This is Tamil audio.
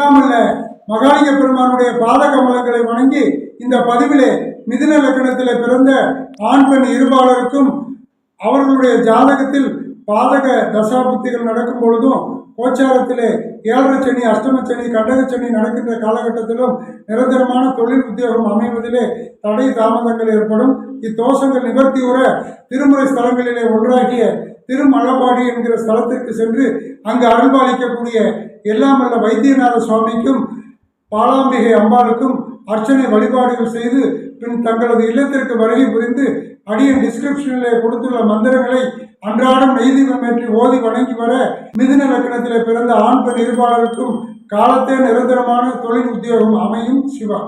இல்லாமல்ல மகாலிங்க பெருமானுடைய பாத கமலங்களை வணங்கி இந்த பதிவிலே மிதுன லக்கணத்திலே பிறந்த ஆண் பெண் இருபாலருக்கும் அவர்களுடைய ஜாதகத்தில் பாதக தசாபுத்திகள் நடக்கும் பொழுதும் கோச்சாரத்திலே ஏழரை சனி அஷ்டம சனி கண்டக சனி நடக்கின்ற காலகட்டத்திலும் நிரந்தரமான தொழில் உத்தியோகம் அமைவதிலே தடை தாமதங்கள் ஏற்படும். இத்தோஷங்கள் நிவர்த்தி உற திருமுறை ஸ்தலங்களிலே ஒன்றாகிய திருமலபாடி என்கிற ஸ்தலத்திற்கு சென்று அங்கு அருள்பாலிக்கக்கூடிய எல்லாம் வல்ல வைத்தியநாத சுவாமிக்கும் பாலாம்பிகை அம்பாளுக்கும் அர்ச்சனை வழிபாடுகள் செய்து பின் தங்களது இல்லத்திற்கு வருகை புரிந்து அடியின் டிஸ்கிரிப்ஷனிலே கொடுத்துள்ள மந்திரங்களை அன்றாடம் நெய்தீபம் ஏற்றி ஓதி வணங்கி வர மிதுன லக்கணத்திலே பிறந்த ஆண் பெண் இருபாளருக்கும் காலத்தே நிரந்தரமான தொழில் உத்தியோகம் அமையும் சிவா.